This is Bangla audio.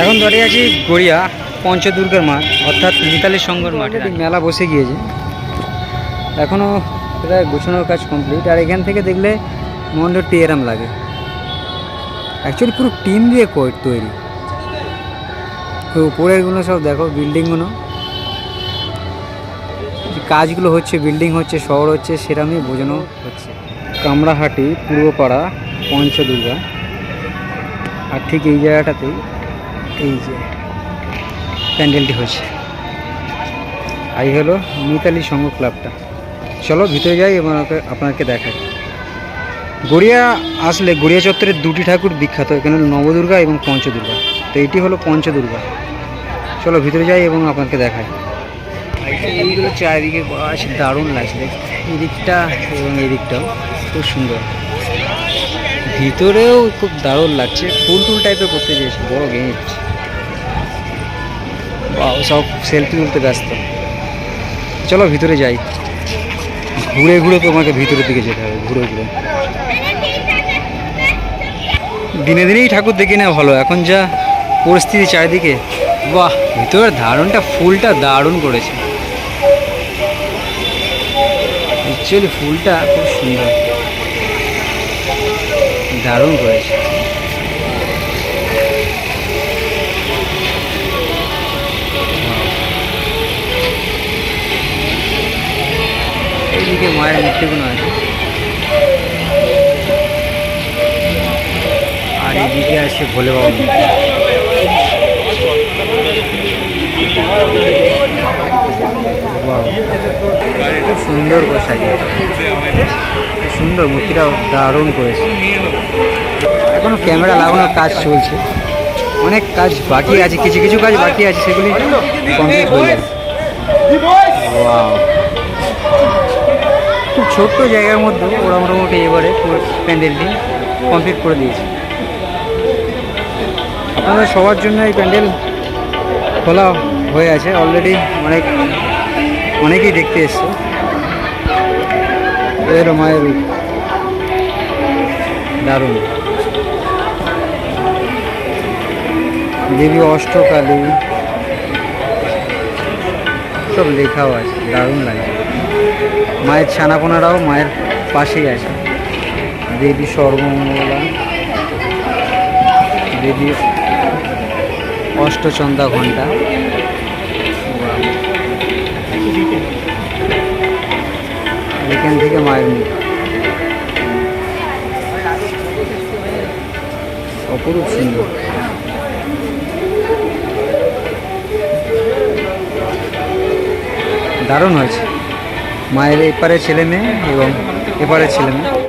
এখন দাঁড়িয়ে আছি গড়িয়া পঞ্চদুর্গার মাঠ অর্থাৎ মিতালি সংঘর মাঠে মেলা বসে গিয়েছে। এখনও প্রায় গোছানোর কাজ কমপ্লিট আর এখান থেকে দেখলে মণ্ডপটি এরম লাগে। অ্যাকচুয়ালি পুরো টিম দিয়ে কই তৈরি। উপরেরগুলো সব দেখো বিল্ডিংগুলো কাজগুলো হচ্ছে বিল্ডিং হচ্ছে শহর হচ্ছে সেরমই বোঝানো হচ্ছে। কামড়াহাটি পূর্বপাড়া পঞ্চদুর্গা। আর ঠিক এই জায়গাটাতেই এই যে প্যান্ডেলটি হয়েছে। এই হলো মিতালি সংঘ ক্লাবটা। চলো ভিতরে যাই এবং আপনাকে- দেখাই। গড়িয়া আসলে গড়িয়া চত্বরের দুটি ঠাকুর বিখ্যাত। এখানে নবদুর্গা এবং পঞ্চদুর্গা। তো এইটি হলো পঞ্চদুর্গা। চলো ভিতরে যাই এবং আপনাকে দেখাই। এইগুলো চারিদিকে দারুণ লাগছে। দেখতে এই দিকটা এবং এই দিকটাও। খুব সুন্দর। ভিতরেও খুব দারুণ লাগছে। ফুল টুল টাইপের করতে চেয়েছে বড় গেট সব সেলফি তুলতে ব্যস্ত। চলো ভিতরে যাই। ঘুরে ঘুরে তোমাকে ভিতরের দিকে যেতে হবে, ঘুরে ঘুরে। দিনে দিনেই ঠাকুর দেখি না ভালো, এখন যা পরিস্থিতি চারিদিকে। বাহ, ভিতরের ধারণটা ফুলটা দারুণ করেছে। অ্যাকচুয়ালি ফুলটা খুব সুন্দর। দারুণ করেছে। এইদিকে মায়ের মূর্তিগুলো আছে। আর এইদিকে আছে ভোলে বাবা মূর্তি। খুব সুন্দর করে সাজিয়েছে সুন্দর মূর্তিটা দারুণ করেছে। এখনও ক্যামেরা লাগানোর কাজ চলছে। অনেক কাজ বাকি আছে, কিছু কিছু কাজ বাকি আছে, সেগুলি কমপ্লিট হয়ে. খুব ছোট্ট জায়গার মধ্যে ওরা মোটামুটি এবারে প্যান্ডেলটি কমপ্লিট করে দিয়েছে। আপনাদের সবার জন্য এই প্যান্ডেল খোলা হয়ে আছে। অলরেডি অনেক, অনেকেই দেখতে এসছে। এর মায়ের দারুণ। দেবী অষ্টকালী সব লেখাও আছে, দারুণ লাগে। মায়ের ছানাপোনারাও মায়ের পাশেই আছে। দেবী সর্বমঙ্গলা। দেবী অষ্টচন্দা ঘণ্টা। এখান থেকে মায়ের মুখ অপরূপ সুন্দর। দারুণ হয়েছে। মায়ের এপারে ছেলে মেয়ে এবং এপারে ছেলে মেয়ে।